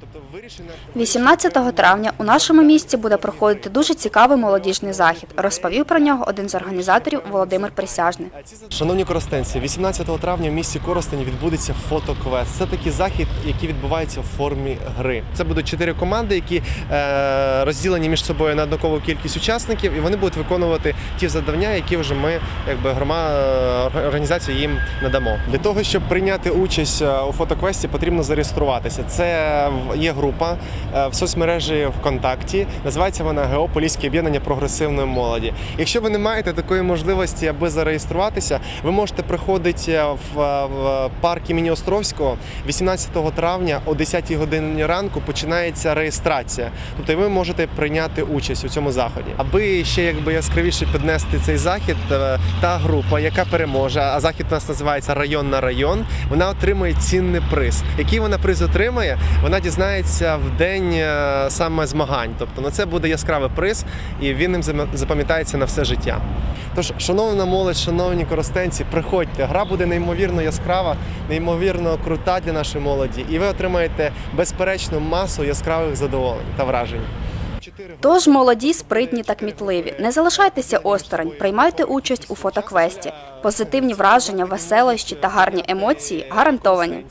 Тобто вирішення 18 травня у нашому місті буде проходити дуже цікавий молодіжний захід. Розповів про нього один з організаторів Володимир Присяжний. Шановні коростенці, 18 травня в місті Коростень відбудеться фотоквест. Це такий захід, який відбувається в формі гри. Це будуть чотири команди, які е, розділені між собою на однакову кількість учасників, і вони будуть виконувати ті завдання, які вже ми, якби грома е, організація їм надамо. Для того щоб прийняти участь е, у фотоквесті, потрібно зареєструватися. Це в- є група е, в соцмережі ВКонтакті. Називається вона ГО Поліське об'єднання прогресивної молоді. Якщо ви не маєте такої можливості, аби зареєструватися, ви можете приходити в, в парк імені Островського 18 травня о 10 годині ранку починається реєстрація. Тобто ви можете прийняти участь у цьому заході. Аби ще якби яскравіше піднести цей захід, е, та група, яка переможе, а захід у нас називається район на район, вона отримує цінний приз. Який вона приз отримає, вона дізнається в день е, саме змагань. Тобто, ну це буде яскравий приз, і він ним запам'ятається на все життя. Тож, шановна молодь, шановні коростенці, приходьте. Гра буде неймовірно яскрава, неймовірно крута для нашої молоді, і ви отримаєте безперечну масу яскравих задоволень та вражень. Тож молоді, спритні та кмітливі. Не залишайтеся осторонь, приймайте участь у фотоквесті. Позитивні враження, веселощі та гарні емоції гарантовані.